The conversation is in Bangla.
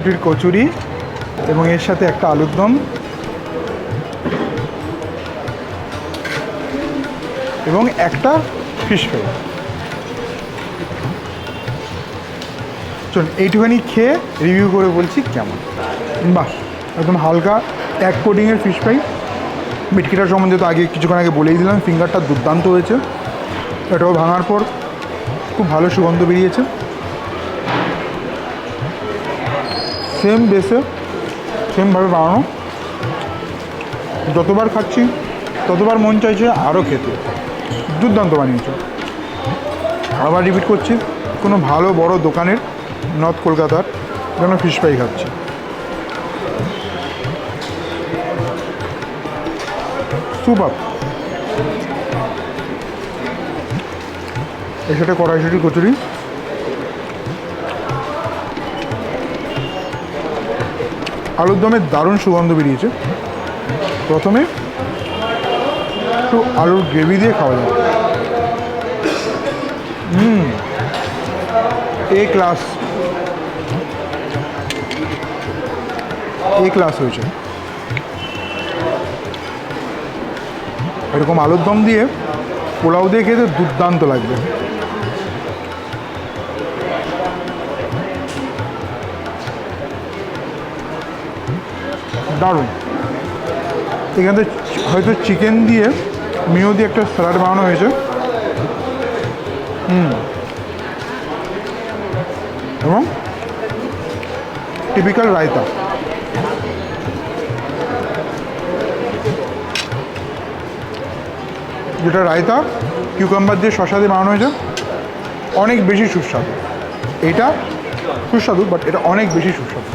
রুটির কচুরি এবং এর সাথে একটা আলুর দম। এবং একটা ফিশ ফ্রাই চল এইটুখানি খেয়ে রিভিউ করে বলছি কেমন। বাহ, একদম হালকা এক কোটিংয়ের ফিশ ফ্রাই মিটকিটার সম্বন্ধে তো আগে কিছুক্ষণ আগে বলেই দিলাম ফিঙ্গারটা দুর্দান্ত হয়েছে। এটাও ভাঙার পর খুব ভালো সুগন্ধ বেরিয়েছে। সেম বেসে সেমভাবে বানানো। যতবার খাচ্ছি, ততবার মন চাইছে আরও খেতে। দুর্দান্ত বানিয়েছে। আবার রিপিট করছি, কোনো ভালো বড় দোকানের নর্থ কলকাতার যেন ফিশ ফ্রাই খাচ্ছি। সুপার সাথে কড়াইশুটি, কচুরি। আলুর দমের দারুণ সুগন্ধ বেরিয়েছে। প্রথমে একটু আলুর গ্রেভি দিয়ে খাওয়া যাবে হুম, এ ক্লাস। এ ক্লাস হয়েছে। এরকম আলুর দম দিয়ে পোলাও দিয়ে খেতে দুর্দান্ত লাগবে। দারুণ। এখানে হয়তো চিকেন দিয়ে মিও দিয়ে একটা স্যালাড বানানো হয়েছে। হুম। এবং টিপিক্যাল রায়তা যেটা রায়তা কিউকাম্বার দিয়ে শশা দিয়ে বানানো হয়েছে, অনেক বেশি সুস্বাদু। এটা সুস্বাদু বাট এটা অনেক বেশি সুস্বাদু।